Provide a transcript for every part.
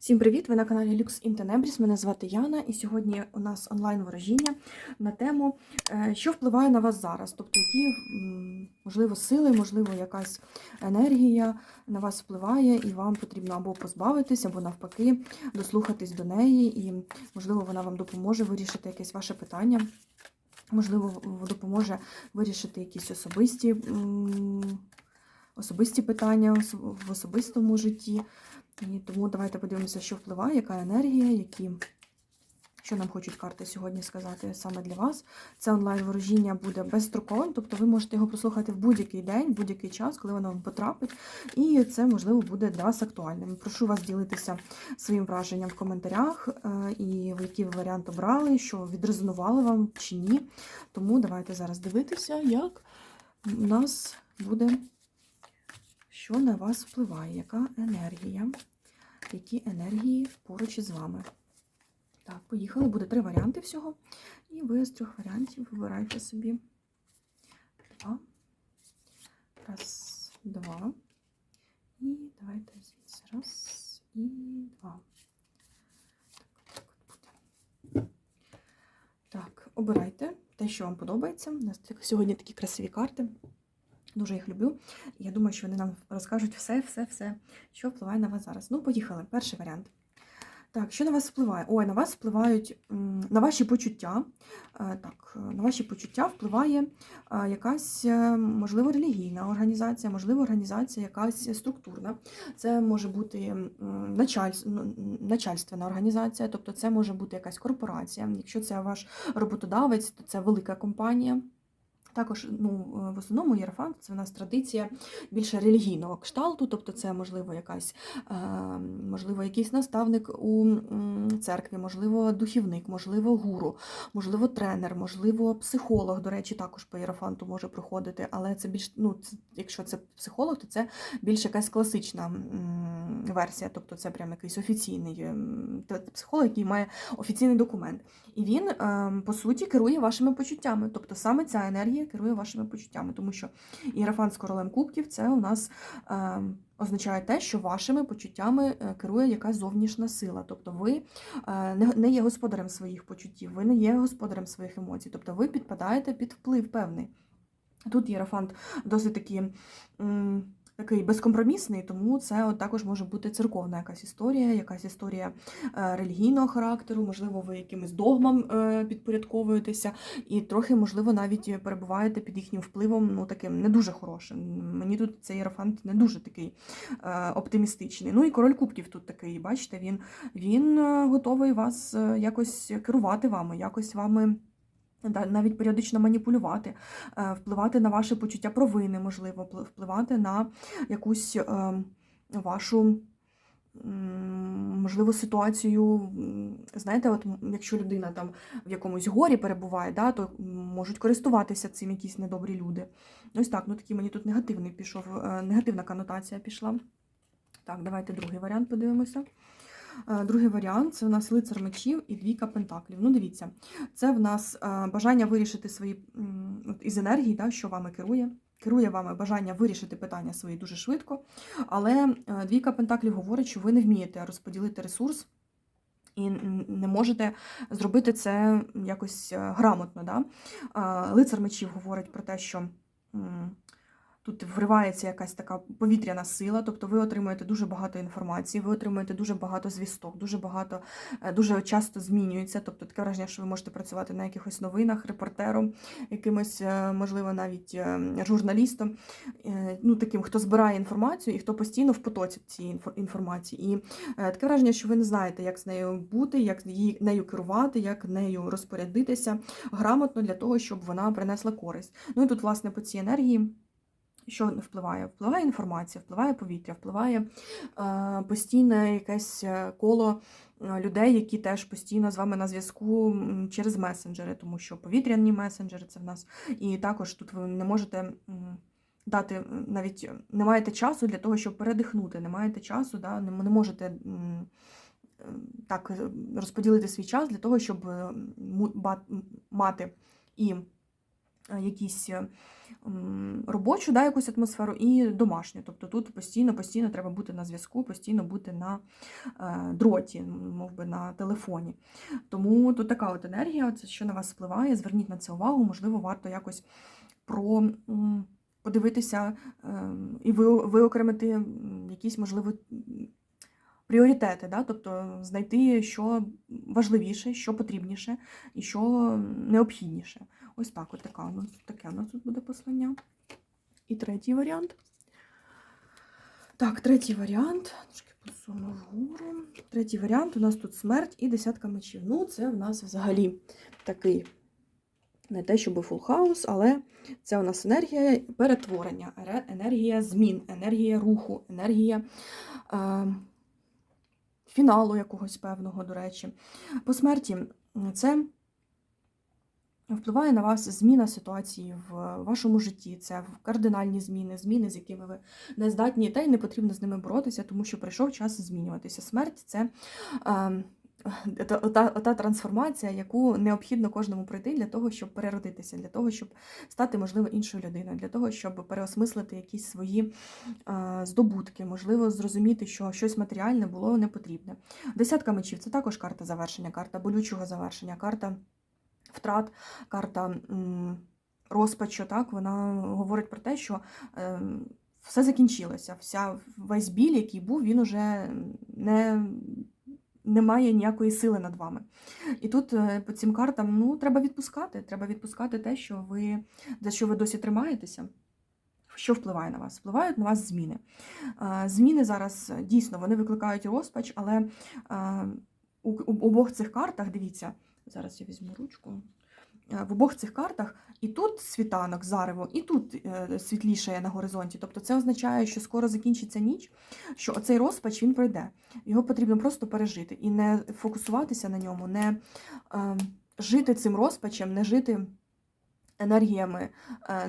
Всім привіт! Ви на каналі in Tenebris. Мене звати Яна, і сьогодні у нас онлайн ворожіння на тему, е, що впливає на вас зараз. Тобто, які, можливо, сили, можливо, якась енергія на вас впливає, і вам потрібно або позбавитись, або навпаки, дослухатись до неї, і, можливо, вона вам допоможе вирішити якесь ваше питання. Можливо, допоможе вирішити якісь особисті, особисті питання в особистому житті. І тому давайте подивимося, що впливає, яка енергія, які, що нам хочуть карти сьогодні сказати саме для вас. Це онлайн-ворожіння буде безстроковим, тобто ви можете його прослухати в будь-який день, будь-який час, коли воно вам потрапить. І це, можливо, буде для вас актуальним. Прошу вас ділитися своїм враженням в коментарях, е, і який ви варіант обрали, що відрезонувало вам чи ні. Тому давайте зараз дивитися, як у нас буде. Що на вас впливає? Яка енергія? Які енергії поруч із вами? Так, поїхали. Буде три варіанти всього. І ви з трьох варіантів вибирайте собі два. Раз, два. І давайте звідси. Раз і два. Так, так буде. Так, обирайте те, що вам подобається. У нас сьогодні такі красиві карти. Дуже їх люблю. Я думаю, що вони нам розкажуть все, все, все, що впливає на вас зараз. Ну, поїхали. Перший варіант. Так, що на вас впливає? Ой, на вас впливають на ваші почуття. Е, Так, е, на ваші почуття впливає е, якась, можливо, релігійна організація, можливо, організація якась структурна. Це може бути началь- начальственна організація, тобто це може бути якась корпорація. Якщо це ваш роботодавець, то це велика компанія. Також ну, в основному єрофант це в нас традиція більше релігійного кшталту, тобто це можливо якась, е, можливо, якийсь наставник у церкві, можливо, духівник, можливо, гуру, можливо, тренер, можливо, психолог. До речі, також по єрофанту може приходити, але це більш, ну, це, якщо це психолог, то це більш якась класична версія, тобто це прям якийсь офіційний психолог, який має офіційний документ. І він, ем, по суті, керує вашими почуттями. Тобто саме ця енергія керує вашими почуттями, тому що іерафант з королем кубків це у нас е, означає те, що вашими почуттями е, керує якась зовнішня сила. Тобто ви е, не є господарем своїх почуттів, ви не є господарем своїх емоцій, тобто ви підпадаєте під вплив певний. Тут єрофант досить такі. м, Такий безкомпромісний, тому це от також може бути церковна якась історія, якась історія е, релігійного характеру, можливо, ви якимось догмам е, підпорядковуєтеся, і трохи, можливо, навіть перебуваєте під їхнім впливом, ну таким не дуже хорошим. Мені тут цей єрофант не дуже такий е, оптимістичний. Ну і король кубків тут такий, бачите, він, він готовий вас якось керувати вами, якось вами. Да, Навіть періодично маніпулювати, е, впливати на ваше почуття провини, можливо, впливати на якусь е, вашу, можливо, ситуацію. Знаєте, от якщо людина там в якомусь горі перебуває, да, то можуть користуватися цим якісь недобрі люди. Ось так, ну такий мені тут негативний пішов, е, негативна конотація пішла. Так, давайте другий варіант подивимося. Е, Другий варіант це у нас лицар мечів і двійка пентаклів. Ну, дивіться, це в нас е, бажання вирішити свої із енергії, да, що вами керує. Керує вами бажання вирішити питання свої дуже швидко. Але е, двійка пентаклів говорить, що ви не вмієте розподілити ресурс. І не можете зробити це якось грамотно. Да? Лицар мечів говорить про те, що тут вривається якась така повітряна сила, тобто ви отримуєте дуже багато інформації, ви отримуєте дуже багато звісток, дуже багато, е, дуже часто змінюється. Тобто таке враження, що ви можете працювати на якихось новинах, репортером, якимось, е, можливо, навіть е, журналістом, ну таким, хто збирає інформацію і хто постійно в потоці цієї інформації. І таке враження, що ви не знаєте, як з нею бути, як її нею керувати, як нею розпорядитися грамотно для того, щоб вона принесла користь. Ну і тут, власне, по цій енергії. Що впливає? Впливає інформація, впливає повітря, впливає е, постійне якесь е, коло е, людей, які теж постійно з вами на зв'язку через месенджери, тому що повітряні месенджери це в нас. І також тут ви не можете дати навіть не маєте часу для того, щоб передихнути, не маєте часу, да, не, можете. Так, розподілити свій час для того, щоб мати і якісь е, робочу да, якусь атмосферу і домашню. Тобто тут постійно, постійно треба бути на зв'язку, постійно бути на е, дроті, мов би на телефоні. Тому тут така от енергія, це що на вас впливає. Зверніть на це увагу, можливо, варто якось про. Подивитися і виокремити якісь, можливо, пріоритети, да? тобто знайти, що важливіше, що потрібніше і що необхідніше. Ось так, от така у нас, таке у нас тут буде послання. І третій варіант. Так, третій варіант. Трошки посуну вгору. Третій варіант у нас тут смерть і десятка мечів. Ну, це в нас взагалі такий, не те, щоб фул хаус, але це у нас енергія перетворення, енергія змін, енергія руху, енергія е, фіналу якогось певного, до речі. По смерті це впливає на вас зміна ситуації в вашому житті. Це кардинальні зміни, зміни, з якими ви не здатні, та й не потрібно з ними боротися, тому що прийшов час змінюватися. Смерть це. е, та, та, та трансформація, яку необхідно кожному пройти для того, щоб переродитися, для того, щоб стати, можливо, іншою людиною, для того, щоб переосмислити якісь свої е, здобутки, можливо, зрозуміти, що щось матеріальне було не потрібне. Десятка мечів це також карта завершення, карта болючого завершення, карта втрат, карта розпачу. Так, вона говорить про те, що. Е, все закінчилося, вся весь біль, який був, він уже не немає ніякої сили над вами. І тут е, по цим картам ну, треба відпускати. Треба відпускати те, що ви, за що ви досі тримаєтеся. Що впливає на вас? Впливають на вас зміни. Е, Зміни зараз е, дійсно вони викликають розпач, але у обох цих картах, дивіться, зараз я візьму ручку. Е, В обох цих картах і тут світанок, зарево, і тут е, світлішає на горизонті. Тобто це означає, що скоро закінчиться ніч, що оцей розпач він пройде. Його потрібно просто пережити і не фокусуватися на ньому, не е, жити цим розпачем, не жити енергіями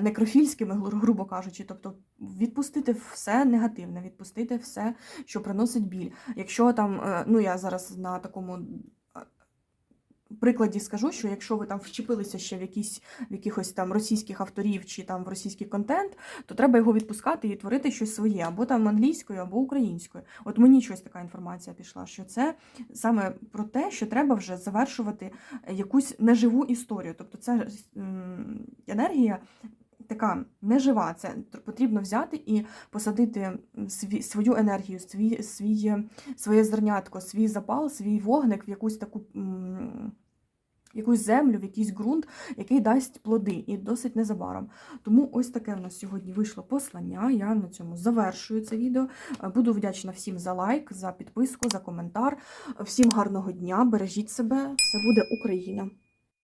некрофільськими, грубо кажучи, тобто відпустити все негативне, відпустити все, що приносить біль. Якщо там, ну я зараз на такому. Прикладі скажу, що якщо ви там вчепилися ще в якісь в якихось там російських авторів чи там в російський контент, то треба його відпускати і творити щось своє, або там англійською, або українською. От мені щось така інформація пішла, що це саме про те, що треба вже завершувати якусь неживу історію. Тобто це енергія. Така нежива, це потрібно взяти і посадити сві, свою енергію, свій, свій, своє зернятко, свій запал, свій вогник в якусь таку якусь землю, в якийсь ґрунт, який дасть плоди, і досить незабаром. Тому ось таке в нас сьогодні вийшло послання. Я на цьому завершую це відео. Е, Буду вдячна всім за лайк, за підписку, за коментар. Всім гарного дня, бережіть себе, все буде Україна!